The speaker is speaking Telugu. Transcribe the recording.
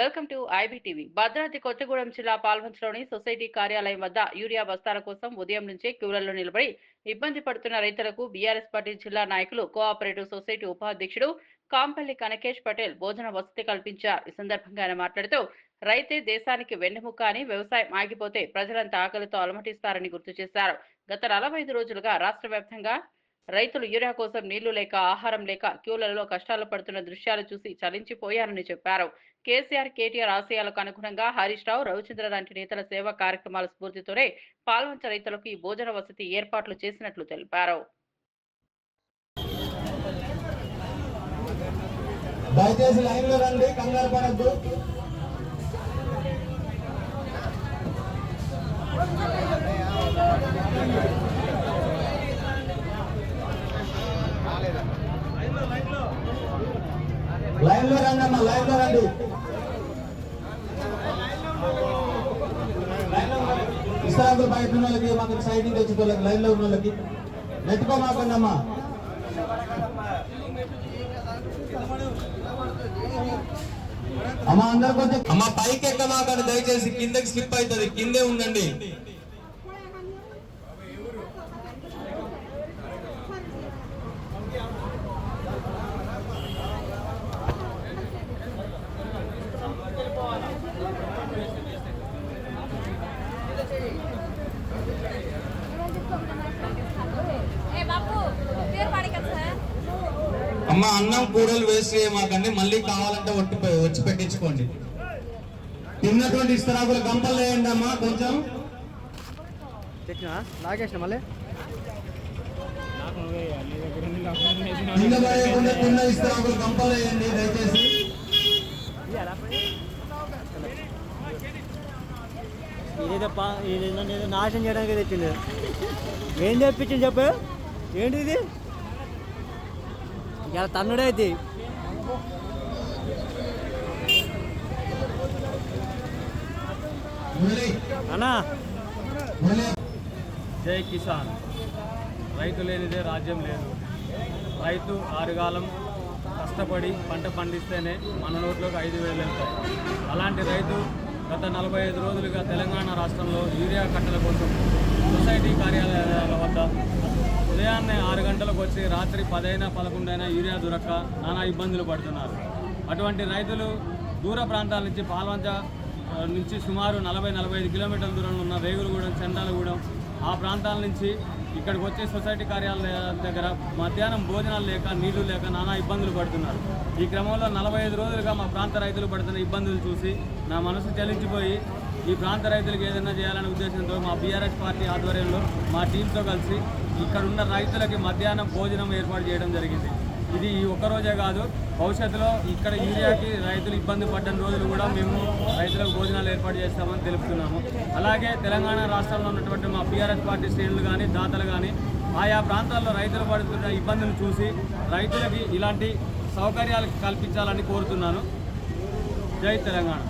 Welcome to IBTV. Bhadradri Kothagudem జిల్లా పాల్వంచలోని సొసైటీ కార్యాలయం వద్ద యూరియా బస్తాల కోసం ఉదయం నుంచే క్యూలలో నిలబడి ఇబ్బంది పడుతున్న రైతులకు బీఆర్ఎస్ పార్టీ జిల్లా నాయకులు కోఆపరేటివ్ సొసైటీ ఉపాధ్యక్షుడు కాంపల్లి కనకేష్ పటేల్ భోజన వసతి కల్పించారు. ఈ సందర్భంగా ఆయన మాట్లాడుతూ రైతే దేశానికి వెన్నెముక అని వ్యవసాయం ఆగిపోతే ప్రజలంతా ఆకలితో అలమటిస్తారని గుర్తు చేశారు. గత నలభై ఐదు రోజులుగా రాష్ట్ర వ్యాప్తంగా రైతులు యూరియా కోసం నీళ్ళు లేక ఆహారం లేక క్యూలలో కష్టాలు పడుతున్న దృశ్యాలు చూసి చలించిపోయారని చెప్పారు కేసీఆర్ కేటీఆర్ ఆశయాలకు అనుగుణంగా హరీష్ రావు రవిచంద్ర లాంటి నేతల సేవా కార్యక్రమాల స్ఫూర్తితోనే పాల్వంచ రైతులకు ఈ భోజన వసతి ఏర్పాట్లు చేసినట్లు తెలిపారు దయచేసి లైన్లో రండి కంగారు పడద్దు Thank you. ఎవరన్నా అమ్మా లైన్లో రండి. విశ్రాంతులు బయట ఉన్న వాళ్ళకి మాకు సైడ్ నుంచి వచ్చే వాళ్ళకి లైన్లో ఉన్న వాళ్ళకి. నెట్టుకోమాకండి అమ్మా. అమ్మా అందరు కొంచెం అమ్మ పైకి ఎక్కమాకండి దయచేసి కిందకి స్లిప్ అవుతుంది కిందే ఉండండి. అమ్మ అన్నం కూరలు వేస్ట్ చేయమాకండి. మళ్ళీ కావాలంటే ఒట్టి వచ్చి పెట్టించుకోండి. తిన్నటువంటి ఇస్తరాకులు గంపలు వేయండి అమ్మా కొంచెం. తెచ్చినా లాగేసిన మళ్ళీ? కింద పడేయకుండా తిన్న ఇస్తరాకులు గంపలు వేయండి దయచేసి. ఇదేదో నాశనం చేయడానికి తెచ్చింది ఏం తెప్పించింది చెప్పు? ఏంటిది ఇలా తన్నుడే ఇది. మురళి. అన్నా. జై కిసాన్. రైతు లేనిదే రాజ్యం లేదు. రైతు ఆరుగాలం కష్టపడి పంట పండిస్తేనే మన నోట్లోకి ఐదు వేలు వెళ్తాయి. అలాంటి రైతు గత నలభై ఐదు రోజులుగా తెలంగాణ రాష్ట్రంలో యూరియా కట్టల కోసం సొసైటీ కార్యాలయాల వద్ద ఉదయాన్నే ఆరు గంటలకు వచ్చి రాత్రి పదైనా పదకొండైనా యూరియా దొరక్క నానా ఇబ్బందులు పడుతున్నారు. అటువంటి రైతులు దూర ప్రాంతాల నుంచి పాల్వంచ నుంచి సుమారు నలభై నలభై ఐదు కిలోమీటర్ల దూరంలో ఉన్న రేగులగూడెం చండాలగూడెం ఆ ప్రాంతాల నుంచి ఇక్కడికి వచ్చే సొసైటీ కార్యాలయాల దగ్గర మధ్యాహ్నం భోజనాలు లేక నీళ్ళు లేక నానా ఇబ్బందులు పడుతున్నారు. ఈ క్రమంలో నలభై ఐదు రోజులుగా మా ప్రాంత రైతులు పడుతున్న ఇబ్బందులు చూసి నా మనసు చలించిపోయి ఈ ప్రాంత రైతులకు ఏదైనా చేయాలనే ఉద్దేశంతో మా బీఆర్ఎస్ పార్టీ ఆధ్వర్యంలో మా టీంతో కలిసి ఇక్కడ ఉన్న రైతులకి మధ్యాహ్నం భోజనం ఏర్పాటు చేయడం జరిగింది. ఇది ఈ ఒక్క రోజే కాదు. భవిష్యత్తులో ఇక్కడ యూరియాకి రైతులు ఇబ్బంది పడ్డ రోజులు కూడా మేము రైతులకు భోజనాలు ఏర్పాటు చేస్తామని తెలుపుతున్నాము. అలాగే తెలంగాణ రాష్ట్రంలో ఉన్నటువంటి మా బీఆర్ఎస్ పార్టీ శ్రేణులు కానీ దాతలు కానీ ఆయా ప్రాంతాల్లో రైతులు పడుతున్న ఇబ్బందులు చూసి రైతులకి ఇలాంటి సౌకర్యాలు కల్పించాలని కోరుతున్నాను. జై తెలంగాణ.